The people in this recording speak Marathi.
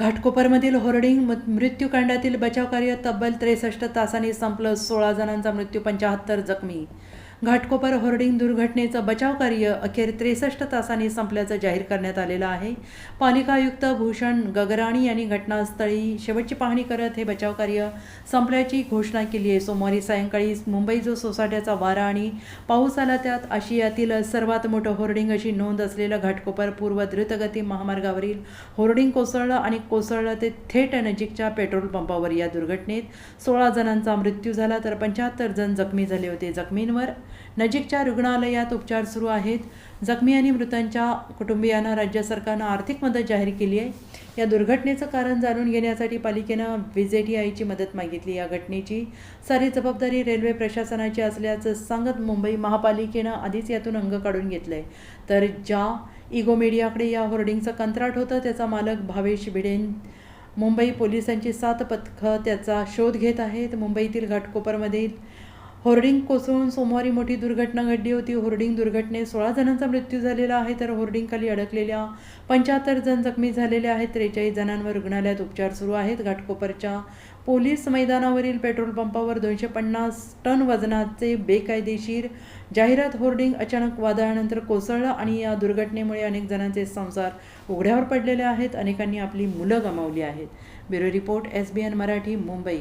घाटकोपरमधील होर्डिंग मृ- मृत्यूकांडातील बचावकार्य तब्बल त्रेसष्ट तासांनी संपलं सोळा जणांचा मृत्यू पंचाहत्तर जखमी. घाटकोपर होर्डिंग दुर्घटनेचं बचावकार्य अखेर त्रेसष्ट तासांनी संपल्याचं जाहीर करण्यात आलेलं आहे. पालिका आयुक्त भूषण गगराणी यांनी घटनास्थळी शेवटची पाहणी करत हे बचावकार्य संपल्याची घोषणा केली आहे. सोमवारी सायंकाळी मुंबई जो सोसाट्याचा वारा आणि पाऊस आला त्यात आशियातील सर्वात मोठं होर्डिंग अशी नोंद असलेलं घाटकोपर पूर्व द्रुतगती महामार्गावरील होर्डिंग कोसळलं आणि कोसळलं ते थेट नजीकच्या पेट्रोल पंपावर. या दुर्घटनेत सोळा जणांचा मृत्यू झाला तर पंच्याहत्तर जण जखमी झाले होते. जखमींवर नजीकच्या रुग्णालयात उपचार सुरू आहेत. जखमी आणि मृतांच्या कुटुंबियांना राज्य सरकारनं आर्थिक मदत जाहीर केली आहे. या दुर्घटनेचं कारण जाणून घेण्यासाठी पालिकेनं व्हिजेटीआयची मदत मागितली. या घटनेची सारी जबाबदारी रेल्वे प्रशासनाची असल्याचं सांगत मुंबई महापालिकेनं आधीच यातून अंग काढून घेतलं आहे तर ज्या इगो मीडियाकडे या होर्डिंगचं कंत्राट होतं त्याचा मालक भावेश भिडेन मुंबई पोलिसांची सात पथकं त्याचा शोध घेत आहेत. मुंबईतील घाटकोपरमधील होर्डिंग कोसळून सोमवारी मोठी दुर्घटना घडली होती. होर्डिंग दुर्घटनेत सोळा जणांचा मृत्यू झालेला आहे तर होर्डिंगखाली अडकलेल्या पंच्याहत्तर जण जखमी झालेले आहेत. त्रेचाळीस जणांवर रुग्णालयात उपचार सुरू आहेत. घाटकोपरच्या पोलीस मैदानावरील पेट्रोल पंपावर दोनशे पन्नास टन वजनाचे बेकायदेशीर जाहिरात होर्डिंग अचानक वादळानंतर कोसळलं आणि या दुर्घटनेमुळे अनेक जणांचे संसार उघड्यावर पडलेले आहेत. अनेकांनी आपली मुलं गमावली आहेत. Bureau report S B N Marathi Mumbai.